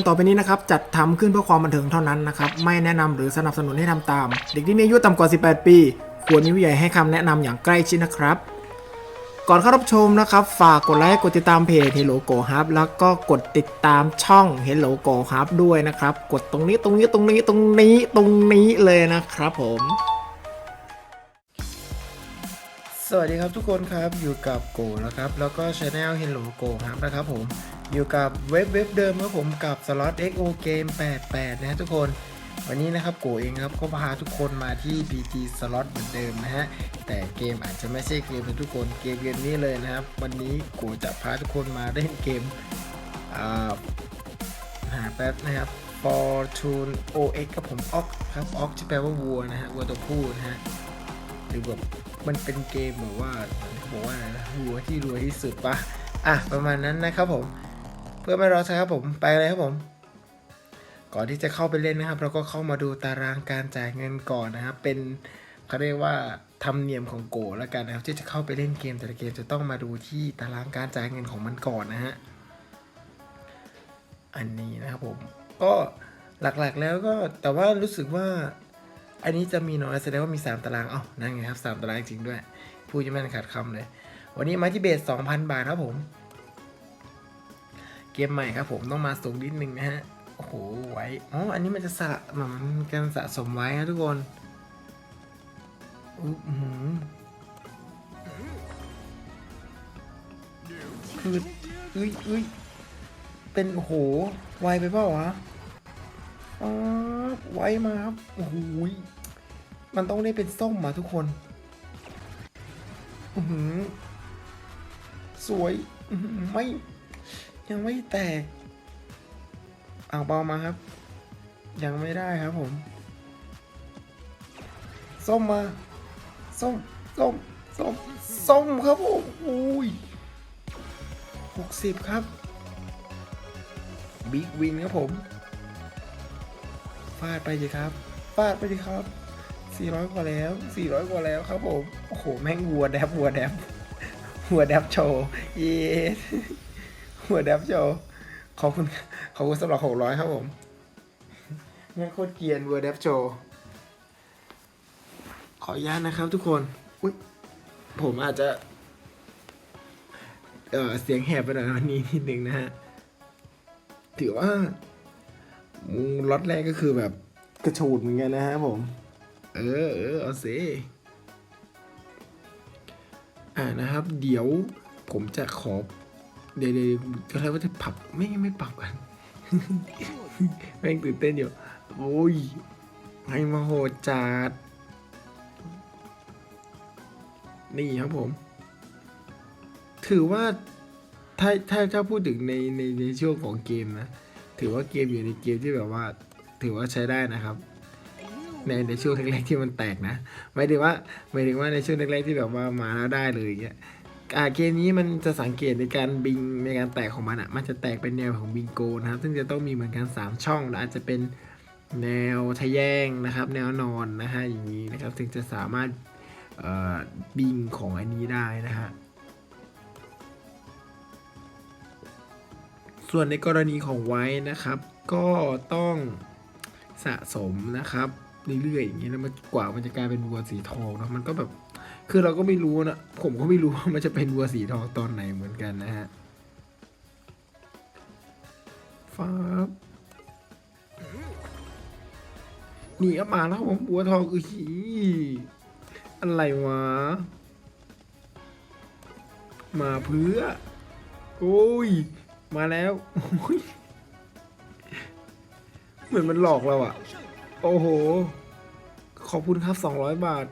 การต่อไปนี้นะครับจัดทำขึ้นเพื่อความบันเทิงเท่านั้นนะครับไม่แนะนำหรือสนับสนุนให้ทำตาม เด็กที่มีอายุต่ำกว่า 18 ปี ควรมีผู้ใหญ่ให้คำแนะนำอย่างใกล้ชิดนะครับ ก่อนเข้ารับชมนะครับ ฝากกดไลค์กดติดตามเพจ Hello Go Hub แล้วก็กดติดตามช่อง Hello Go Hub ด้วยนะครับ กดตรงนี้ตรงนี้ตรงนี้ตรงนี้ตรงนี้เลยนะครับผม สวัสดีครับทุกคนครับอยู่กับโกนะครับ แล้วก็ช anel Hello Go ครับนะครับผมอยู่กับเว็บเว็บเดิมครับผมกับ Slot XO Game 88 นะฮะทุกคน วันนี้นะครับโกเองครับก็พาทุกคนมาที่ PG Slot เหมือนเดิมนะฮะแต่เกมอาจจะไม่ใช่เกมทุกคนเกมเกมนี้เลยนะครับ วันนี้โกจะพาทุกคนมาเล่นเกมอ่าหาแป๊บนะครับ Fortune OX ครับผม OX ครับ OX ที่แปลว่าวัวนะฮะวัวตัวผู้นะฮะหรือแบบ มันเป็นเกมแบบว่าบอกว่าอะไรนะหัวที่รวยที่สุดปะอะประมาณนั้นนะครับผม เพื่อไม่รอช้าครับผมไปเลยครับผม ก่อนที่จะเข้าไปเล่นนะครับ เราก็เข้ามาดูตารางการจ่ายเงินก่อนนะครับ เป็นเขาเรียกว่าธรรมเนียมของโกแล้วกันนะครับที่จะเข้าไปเล่นเกมแต่ละเกมจะต้องมาดูที่ตารางการจ่ายเงินของมันก่อนนะฮะอันนี้นะครับผมก็หลักๆแล้วก็แต่ว่ารู้สึกว่า อันนี้จะมีน้อยแสดงว่ามี 3 ตารางเอ้านั่นไงครับ 3 ตารางจริงด้วยพูดยังไม่ขาดคำเลย วันนี้มาที่เบส2,000 บาทครับผม เกมใหม่ครับผมต้องมาสูงนิดนึงนะฮะ โอ้โห ไว้อ๋ออันนี้มันจะสะมันการสะสมไว้นะทุกคนอื้อหือคืออุ้ยอุ้ยเป็นโอ้โหไวไปเปล่าวะ อ๋อไว้มาครับโอ้โหยมันต้องได้เป็นส้มมาทุกคนอือสวยไม่ยังไม่แตกอ่างเบามาครับ ยังไม่ได้ครับผม ส้มมา ส้ม ส้ม ส้ม ส้มครับผมอุ้ยหกสิบครับ บิ๊กวินครับผม ฟาดไปสิครับฟาดไปสิครับ400กว่าแล้ว400กว่าแล้วครับผมโอ้โหแม่งวัวแดบวัวแดบวัวแดบโชว์เย้วัวแดบโชว์ขอบคุณขอบคุณสำหรับ600ครับผมแม่งโคตรเกียนวัวแดบโชว์ขออนุญาตนะครับทุกคนอุ้ยผมอาจจะ เออเสียงแหบไปหน่อยวันนี้นิดนึงนะฮะถือว่า ล็อตแรกก็คือแบบ กระชูดเหมือนกันนะฮะผม เออเออเอาสิอ่านะครับ เดี๋ยวผมจะขอ เดี๋ยวเดี๋ยวก็แล้วว่าจะปรับไม่ไม่ปรับกันแม่งตื่นเต้นอยู่ โอ้ยให้มาโหดจัดนี่ครับผม ถือว่าถ้าถ้าถ้าพูดถึงในในในช่วงของเกมนะ ถือว่าเกมอยู่ในเกมที่แบบว่า ถือว่าใช้ได้นะครับ ในในช่วงแรกๆที่มันแตกนะหมายถึงว่าหมายถึงว่าในช่วงแรกๆที่แบบว่ามาแล้วได้เลยอย่างเงี้ยอ่าเกมนี้มันจะสังเกตในการบิงในการแตกของมันอะ มันจะแตกเป็นแนวของบิงโกนะครับ ซึ่งจะต้องมีเหมือนกัน 3 ช่องและอาจจะเป็นแนวทะแยงนะครับ แนวนอนนะฮะอย่างนี้นะครับ ถึงจะสามารถบิงของอันนี้ได้นะฮะ ส่วนในกรณีของไว้นะครับ ก็ต้องสะสมนะครับเรื่อยๆอย่างเงี้ยแล้วมันกว่ามันจะกลายเป็นวัวสีทองเนอะมันก็แบบคือเราก็ไม่รู้นะผมก็ไม่รู้ว่ามันจะเป็นวัวสีทองตอนไหนเหมือนกันนะฮะฟ้าบนี่ก็มาแล้วผมวัวทองอือหีอะไรวะ มาเพื่อ โอ้ย มาแล้ว เหมือนมันหลอกเราอะโอ้โห ขอบคุณครับ200บาท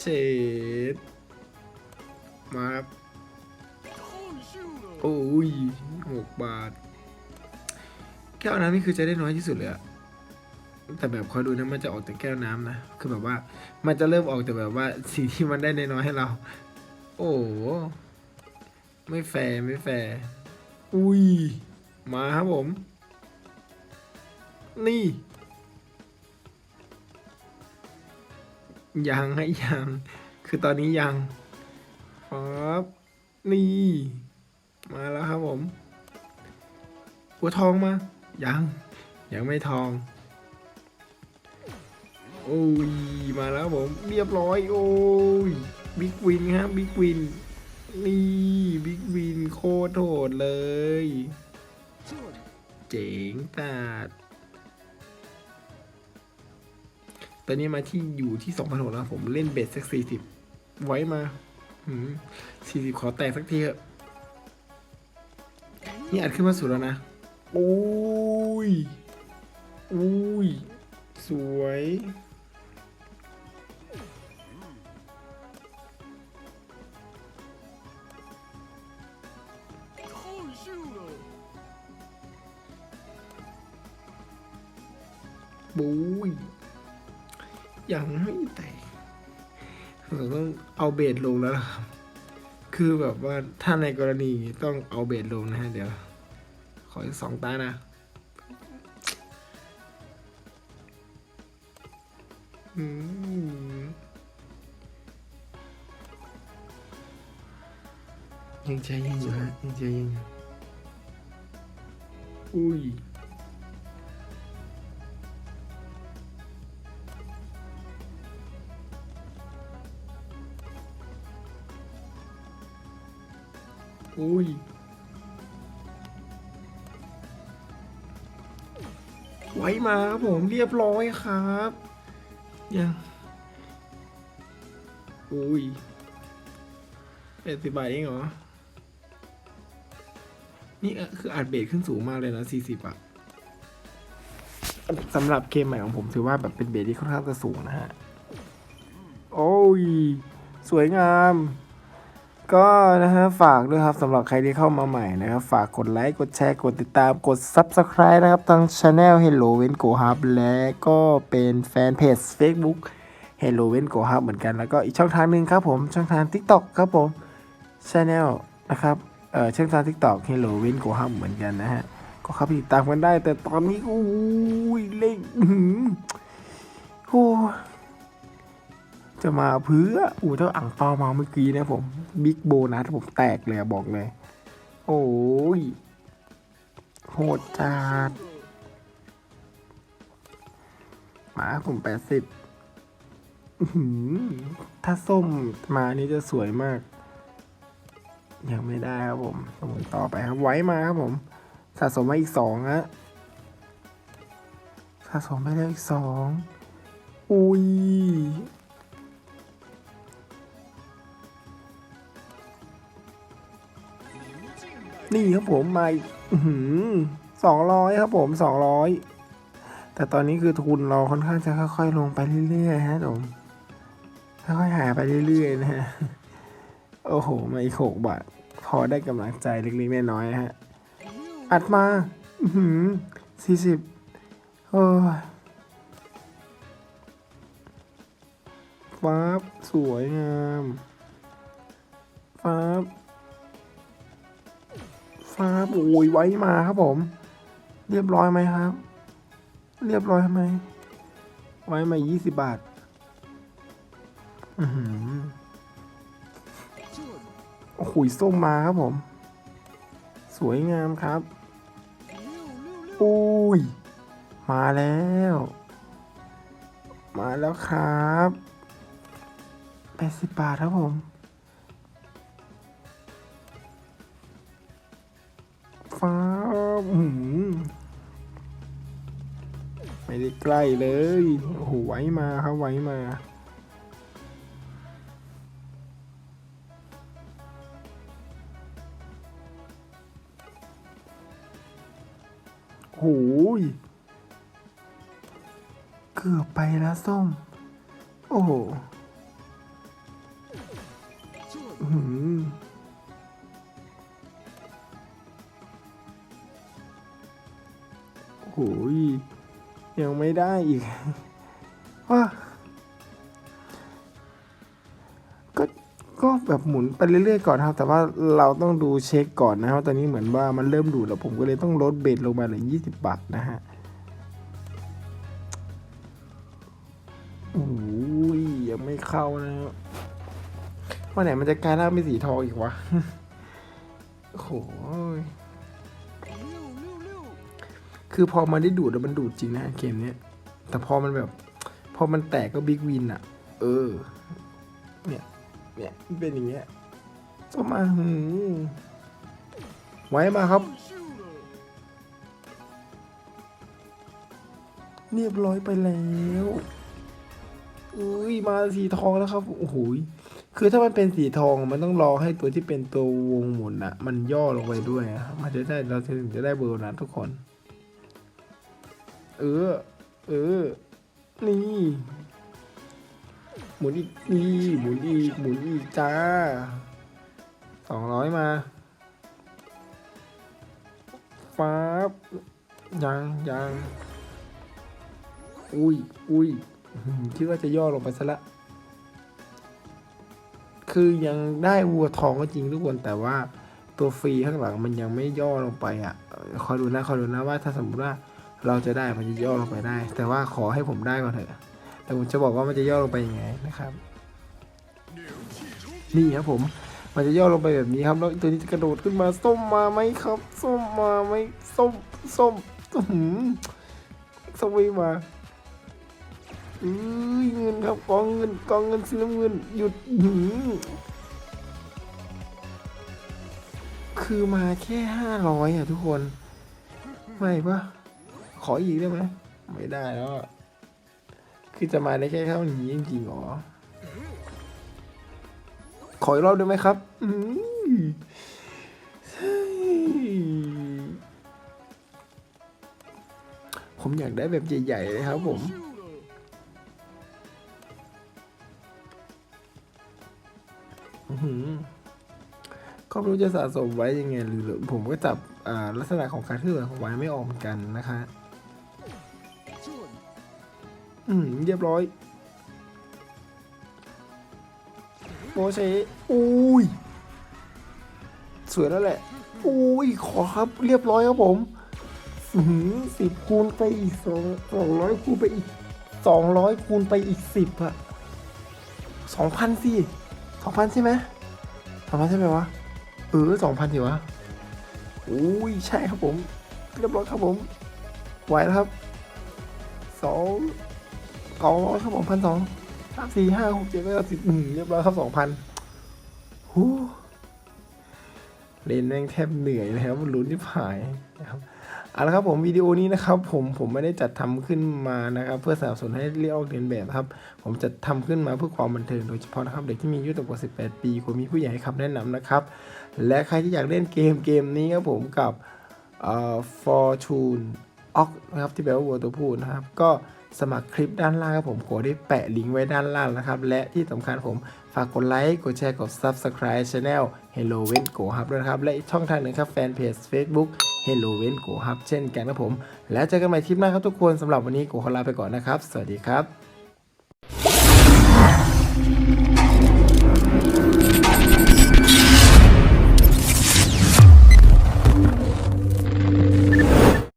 เจ็ดมาครับ โอ้ยหกบาท แก้วน้ำนี่คือจะได้น้อยที่สุดเลยอะแต่แบบคอยดูนะมันจะออกแต่แก้วน้ำนะ คือแบบว่า มันจะเริ่มออกแต่แบบว่าสิ่งที่มันได้น้อยให้เรา โอ้ ไม่แฟร์ไม่แฟร์อุ้ย มาครับผม นี่ ยังให้ยัง คือตอนนี้ยังครับนี่ มาแล้วครับผม หัวทองมา ยัง ยังไม่ทองโอ้ย มาแล้วผม เรียบร้อย โอ้ย บิ๊กวินครับ บิ๊กวิน นี่บิ๊กวินโคตรโหดเลย เจ๋งตัดตอนนี้มาที่อยู่ที่สองพันหกแล้วผมเล่นเบสสักสี่สิบไว้มาสี่สิบขอแตกสักทีเถอะ นี่อัดขึ้นมาสุดแล้วนะ โอ้ย อุ้ย สวย บุยยังไม่แตกเราต้องเอาเบสลงแล้วครับ คือแบบว่าถ้าในกรณีต้องเอาเบสลงนะฮะเดี๋ยว ขออีกสองตานะอืมยังใจเย็นอยู่ฮะยังใจเย็นอยู่ อุ้ยอุ้ยไว้มาครับผมเรียบร้อยครับยังอุ้ยแปดสิบบาทเองเหรอ นี่คืออัดเบสขึ้นสูงมากเลยนะสี่สิบอะสำหรับเกมใหม่ของผมถือว่าแบบเป็นเบสที่ค่อนข้างจะสูงนะฮะ โอ้ย สวยงาม ก็นะฮะ ฝากด้วยครับสำหรับใครที่เข้ามาใหม่นะครับ ฝากกดไลค์ กดแชร์ กดติดตาม กด Subscribe นะครับทาง Channel Hello w e n Go Hub และก็เป็นแฟนเพจ Facebook Hello w e n Go Hub เหมือนกัน แล้วก็อีกช่องทางหนึ่งครับผม ช่องทาง TikTok ครับผม Channel นะครับ เออช่องทาง TikTok Hello w e n Go Hub เหมือนกันนะฮะ ก็เข้าไปติดตามกันได้ แต่ตอนนี้โอ้ยเล่งโอ้จะมาเพื่ออู้เท่าอ่างเปามาเมื่อกี้นะผมบิ๊กโบนัสผมแตกเลยบอกเลย โอ้ยโหดจัดหมาผมแปดสิบถ้าส้มมานี่จะสวยมาก ยังไม่ได้ครับผมสมุนต่อไปครับไว้มาครับผมสะสมมาอีกสองฮะสะสมไปแล้วอีกสองอุ้ยนี่ครับผมมาสองร้อยครับผมสองร้อยแต่ตอนนี้คือทุนเราค่อนข้างจะค่อยๆลงไปเรื่อยๆฮะผมค่อยๆหายไปเรื่อยๆนะฮะ โอ้โห มาอีกหกบาท พอได้กำลังใจเล็กๆน้อยๆฮะ อัดมา อือหือสี่สิบโอ้ยฟ้าบสวยงามฟ้าบฟ้าโอ้ยไว้มาครับผม เรียบร้อยไหมครับ เรียบร้อยไหม ไว้มายี่สิบบาท อือหือ โอ้โหส้มมาครับผม สวยงามครับอุ้ย มาแล้ว มาแล้วครับแปดสิบบาทครับผม ฟ้าอืมไม่ได้ใกล้เลยโอ้โหไว้มาครับไว้มา โอ้ยเกือบไปแล้วส้ม โอ้โหโอ้ยยังไม่ได้อีก ก็แบบหมุนไปเรื่อยๆก่อนครับ แต่ว่าเราต้องดูเช็คก่อนนะครับ ตอนนี้เหมือนว่ามันเริ่มดูดแล้วผมก็เลยต้องลดเบสลงมาเหลือยี่สิบาทนะฮะโอ้ยยังไม่เข้านะวันไหนมันจะกลายร่างเป็นสีทองอีกวะโอ้โหคือพอมันได้ดูดแล้วมันดูดจริงนะเกมเนี้ย แต่พอมันแบบ พอมันแตกก็บิ๊กวินอะเออ เนี่ย เนี่ยมันเป็นอย่างเงี้ยก็มาหืมไว้มาครับ เรียบร้อยไปแล้วอุ้ยมาสีทองแล้วครับโอ้โหคือถ้ามันเป็นสีทองมันต้องรอให้ตัวที่เป็นตัววงหมุนอะมันย่อลงไปด้วยอะมันจะได้เราถึงจะได้เบอร์นั้นทุกคน เออ เออ นี่ หมุนอีกนี่หมุนอีกหมุนอีกจ้าสองร้อยมาฟ้าบยังยังอุ้ยอุ้ยคิดว่าจะย่อลงไปซะละ คือยังได้วัวทองก็จริงทุกคนแต่ว่าตัวฟรีข้างหลังมันยังไม่ย่อลงไปอะ คอยดูนะคอยดูนะว่าถ้าสมมติว่าเราจะได้มันจะย่อลงไปได้ แต่ว่าขอให้ผมได้ก่อนเถอะ แต่ผมจะบอกว่ามันจะย่อลงไปยังไงนะครับ นี่ครับผม มันจะย่อลงไปแบบนี้ครับ แล้วตัวนี้จะกระโดดขึ้นมา ส้มมาไหมครับ ส้มมาไหมส้ม ส้มหือส้มไม่มาเอ้ยเงินครับกองเงินกองเงินสีน้ำเงิน หยุดหือคือมาแค่ห้าร้อยอะทุกคน ไม่ปะขออีกได้ไหม ไม่ได้แล้ว คือจะมาได้แค่เท่านี้จริงๆหรอ ขออีกรอบได้ไหมครับผมอยากได้แบบใหญ่ๆเลยครับผมข้อหือก็ไม่รู้จะสะสมไว้ยังไงหรือผมก็จับลักษณะของการเคลื่อนไหวของไว้ไม่ออกเหมือนกันนะคะ อืมเรียบร้อยโมเชอุ้ยสวยแล้วแหละอุ้ยขอครับเรียบร้อยครับผมสิบคูณไปอีกสองสองร้อยคูณไปอีกสองร้อยคูณไปอีกสิบอะสองพันสิสองพันใช่ไหมสองพันใช่ไหมวะเออสองพันสิวะอุ้ยใช่ครับผม เรียบร้อยครับผมไหวแล้วครับสอง สองร้อยครับผมพันสองสามสี่ห้าหกเจ็ดแปดเก้าสิบอืมเรียบร้อยครับสองพันหูเล่นแม่งแทบเหนื่อยเลยครับลุ้นที่ผายนะครับเอาละครับผมวิดีโอนี้นะครับผมผมไม่ได้จัดทำขึ้นมานะครับเพื่อสนับสนุนให้เรียกออกเรียนแบบครับ ผมจะทำขึ้นมาเพื่อความบันเทิงโดยเฉพาะนะครับเด็กที่มีอายุต่ำกว่า 18 ปีควรมีผู้ใหญ่ให้คำแนะนำนะครับ และใครที่อยากเล่นเกมเกมนี้ครับผมกับเอ่อ Fortune Ox นะครับที่แปลว่าวัวตัวผู้นะครับก็ สมัครคลิปด้านล่างครับผมขอได้แปะลิงก์ไว้ด้านล่างนะครับ และที่สำคัญผมฝากกดไลค์กดแชร์กด Subscribe Channel Hello w e n Go Hub ด้วยนะครับ และอีกช่องทางหนึ่งครับแฟนเพจ Facebook Hello w e n Go Hub เช่นกันครับผม แล้วเจอกันใหม่คลิปหน้าครับทุกคนสำหรับวันนี้โกขอลาไปก่อนนะครับ สวัสดีครับ